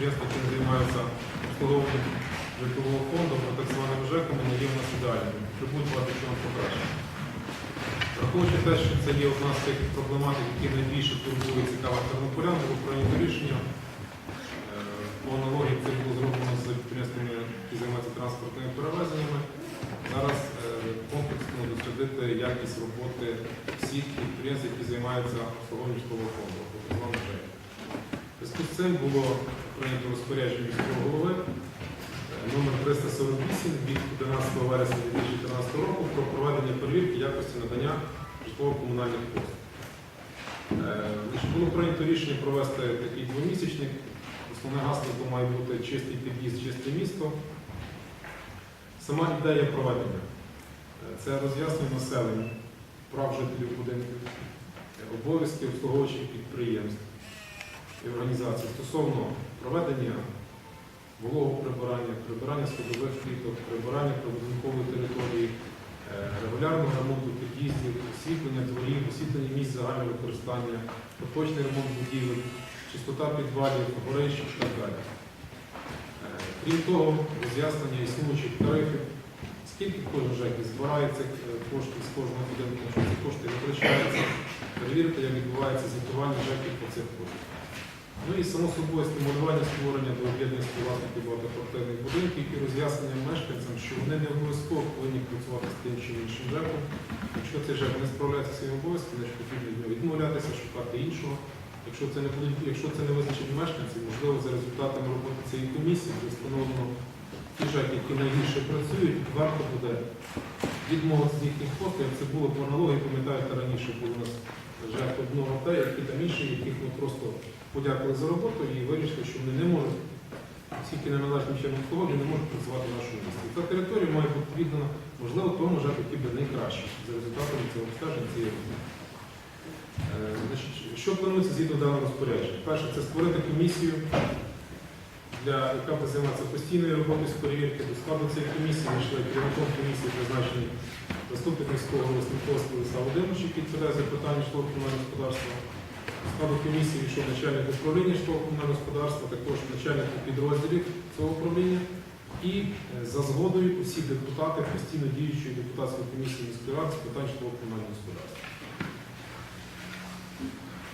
підприємства, які займаються обслуговуванням житлового фонду, або так званим ЖЕКом, вони є в нас ідеальними. Потребують багато чого покращення. Враховуючи те, що це є одна з тих проблематик, які найбільше турбує цікаво тернополян, було прийнято рішення. Е, По аналогії це було зроблено з підприємствами, які займаються транспортними перевезеннями. Зараз е, комплексно дослідити якість роботи всіх підприємств, які займаються обслуговуванням житлового фонду. або так званого ЖЕК. В зв'язку з цим було прийнято розпорядження міського голови е, номер 348 від 11 вересня 2013 року про проведення перевірки якості надання житлово-комунальних послуг. Е, Було прийнято рішення провести такий двомісячник. Основне гасло має бути чистий під'їзд, чисте місто. Сама ідея проведення е, це роз'яснення населення, прав жителів будинків, обов'язки обслуговуючих підприємств і організацій стосовно проведення вологого прибирання, прибирання сходових кліток, прибирання прибудинкової території, е, регулярного ремонту під'їздів, освітлення дворів, освітлення місць загального використання, поточний ремонт будівель, чистота підвалів, горищ і так далі. Е, Крім того, роз'яснення існуючих тарифів, скільки кожен ЖЕК збирається е, коштів з кожного будинку, що ці кошти витрачаються, перевірити, як відбувається звітування ЖЕКів по цих коштах. Ну і само собою стимулювання створення до об'єднаних співвласників багатоквартирних будинків і роз'яснення мешканцям, що вони не обов'язково повинні працювати з тим чи іншим ЖЕКом. Якщо цей ЖЕК не справляється зі своїми обов'язками, значить потрібно від нього відмовлятися, шукати іншого. Якщо це не якщо це не визначить мешканці, можливо, за результатами роботи цієї комісії буде встановлено ті ЖЕКи, які найгірше працюють, варто буде відмовитися з їхніх послуг. Це було по аналогії, пам'ятаєте, раніше був у нас ЖЕК одного Т, які там інші, яких ми просто подякували за роботу і вирішили, що вони не можуть, оскільки неналежним чином обслуговування, не можуть працювати в нашому місті. Та територія має бути віддана, можливо, тому ЖЕК, який буде найкраще за результатами цього обстеження цієї роботи. Е, Що планується згідно даного розпорядження? Перше, це створити комісію, для, яка буде займатися постійною роботою з перевірки. До складу цієї комісії вийшли керівником комісії призначений заступник міського Станковського Олександр Володимирович, який відповідає за питання житлово-комунального господарства. До складу комісії війшов начальник управління житлово-комунального господарства, також начальник підрозділів цього управління. І е, за згодою усі депутати постійно діючої депутатської комісії міської ради з питань житлово-комунального господарства.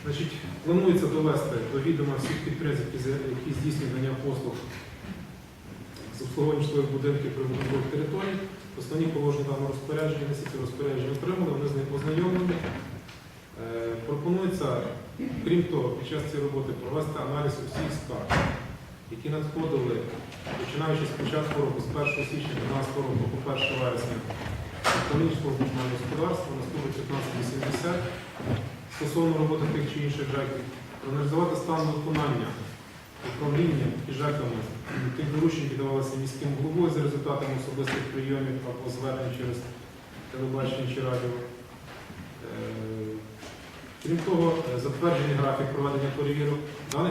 Значить, планується довести до відома всіх підприємств, які, здійснюють надання послуг з обслуговування житлових будинків прибудинкових територій. Основні положення даного розпорядження, всі ці розпорядження отримали, вони з ним познайомлені. Е, пропонується, крім того, під час цієї роботи провести аналіз усіх скарг, які надходили, починаючи з початку року, з 1 січня 2012 року по 1 вересня, управління житлово-комунального господарства, наступить 1580 стосовно роботи тих чи інших жаків, проаналізувати стан виконання управління і ЖЕКами тих доручень, які давалися міським головою за результатами особистих прийомів або звернень через телебачення чи радіо. Е, Крім того, е, затверджений графік проведення перевірок.